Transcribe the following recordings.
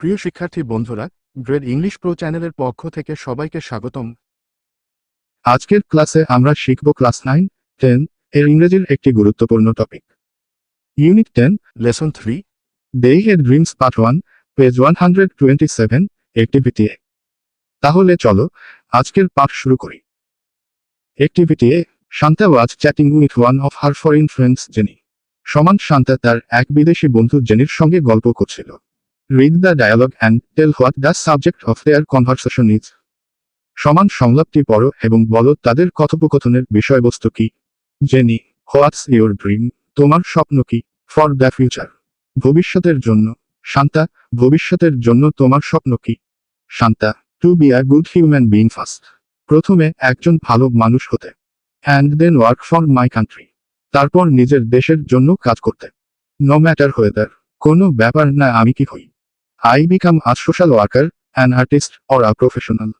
প্রিয় শিক্ষার্থী বন্ধুরা, গ্রেড ইংলিশ প্রো চ্যানেলের পক্ষ থেকে সবাইকে স্বাগতম। আজকের ক্লাসে আমরা শিখব ক্লাস নাইন, টেন এর ইংরেজির একটি গুরুত্বপূর্ণ topic. Unit ten, lesson three they had dreams part one, page one hundred twenty seven activity A. তাহলে চলো, আজকের পাঠ শুরু করি। Activity A, Shanta was chatting with one of her foreign friends Jenny. সমান শান্তা তার এক বিদেশি বন্ধু জেনির সঙ্গে গল্প করছিল। Read the dialogue and tell what the subject of their conversation is সমান সংলাপটি পড়ো এবং বলো তাদের কথোপকথনের বিষয়বস্তু কি? জেনি হোয়াটস ইউর ড্রিম তোমার স্বপ্ন কি? ফর দ্য ফিউচার ভবিষ্যতের জন্য. শান্তা, ভবিষ্যতের জন্য তোমার স্বপ্ন কি? Shanta to be a good human being first প্রথমে একজন ভালো মানুষ হতে। And then work for my country তারপর নিজের দেশের জন্য কাজ করতে। নো ম্যাটার ওয়েদার কোনো ব্যাপার না আমি কি হই। I become a social worker an artist or a professional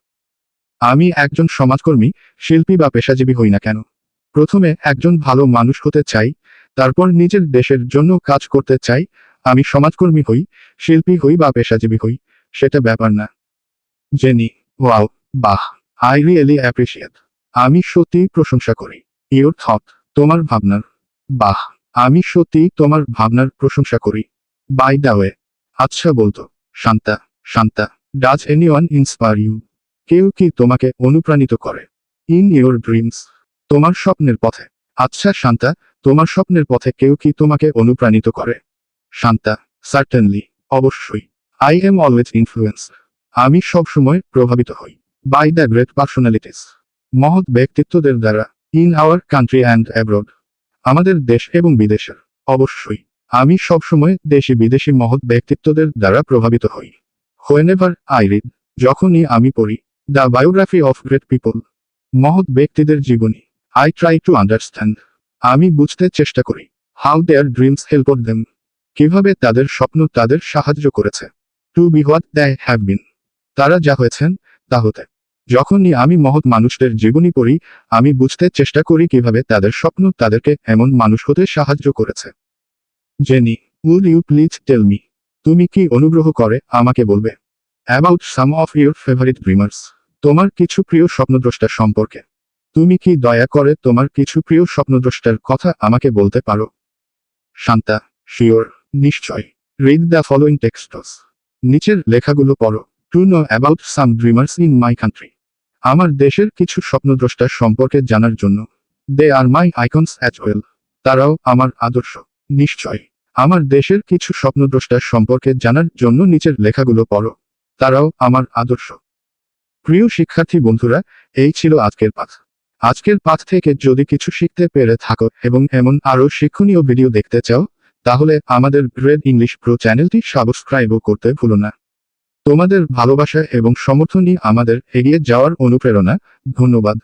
আমি একজন সমাজকর্মী, শিল্পী বা পেশাজীবী হই না কেন? প্রথমে একজন ভালো মানুষ হতে চাই, তারপর নিজের দেশের জন্য কাজ করতে চাই, আমি সমাজকর্মী হই, শিল্পী হই বা পেশাজীবী হই, সেটা ব্যাপার না। জেনি, ওয়াও, বাহ আই রিয়েলি অ্যাপ্রিসিয়েট আমি সত্যিই প্রশংসা করি। ইউর থট তোমার ভাবনার। বাহ, আমি সত্যি তোমার ভাবনার প্রশংসা করি। বাই দ্য ওয়ে আচ্ছা বলতো, Shanta Shanta does anyone inspire you কেউ কি তোমাকে অনুপ্রাণিত করে? ইন ইউর ড্রিমস তোমার স্বপ্নের পথে। আচ্ছা শান্তা, তোমার স্বপ্নের পথে কেউ কি তোমাকে অনুপ্রাণিত করে? শান্তা সার্টেনলি অবশ্যই। আই এম অলওয়েজ ইনফ্লুয়েন্স আমি সবসময় প্রভাবিত হই। বাই দ্য গ্রেট পার্সোনালিটিস মহৎ ব্যক্তিত্বদের দ্বারা। In our country and abroad আমাদের দেশ এবং বিদেশের। অবশ্যই। আমি সবসময় দেশি বিদেশি মহৎ ব্যক্তিত্বদের দ্বারা প্রভাবিত হই। হোয়েনেভার আই রিড যখনই আমি পড়ি the biography of great people মহৎ ব্যক্তিদের জীবনী আই ট্রাই টু আন্ডারস্ট্যান্ড আমি বুঝতে চেষ্টা করি how their dreams help them কীভাবে তাদের স্বপ্ন তাদের সাহায্য করেছে। To be what they have been তারা যা হয়েছেন, তা হতে। যখনই আমি মহৎ মানুষদের জীবনী পড়ি, আমি বুঝতে চেষ্টা করি কীভাবে তাদের স্বপ্ন তাদেরকে এমন মানুষ হতে সাহায্য করেছে। Jenny would you please tell me, তুমি কি অনুগ্রহ করে আমাকে বলবে? About some of your favourite dreamers, তোমার কিছু প্রিয় স্বপ্নদ্রষ্টার সম্পর্কে। তুমি কি দয়া করে তোমার কিছু প্রিয় স্বপ্নদ্রষ্টার কথা আমাকে বলতে পারো? শান্তা, শিওর, নিশ্চয়। রিড দ্য ফলোইং টেক্সটস নিচের লেখাগুলো পড়ো। To know about some dreamers in my country আমার দেশের কিছু স্বপ্নদ্রষ্টার সম্পর্কে জানার জন্য। They are my icons as well তারাও আমার আদর্শ। নিশ্চয়। আমার দেশের কিছু স্বপ্নদ্রষ্টা সম্পর্কে জানার জন্য নিচের লেখাগুলো পড়ো। তারাও আমার আদর্শ। প্রিয় শিক্ষার্থী বন্ধুরা, এই ছিল আজকের পাঠ। আজকের পাঠ থেকে যদি কিছু শিখতে পেরে থাকো এবং এমন আরও শিক্ষণীয় ভিডিও দেখতে চাও, তাহলে আমাদের গ্রেড ইংলিশ প্রো চ্যানেলটি সাবস্ক্রাইবও করতে ভুলো না। তোমাদের ভালোবাসা এবং সমর্থনই আমাদের এগিয়ে যাওয়ার অনুপ্রেরণা। ধন্যবাদ।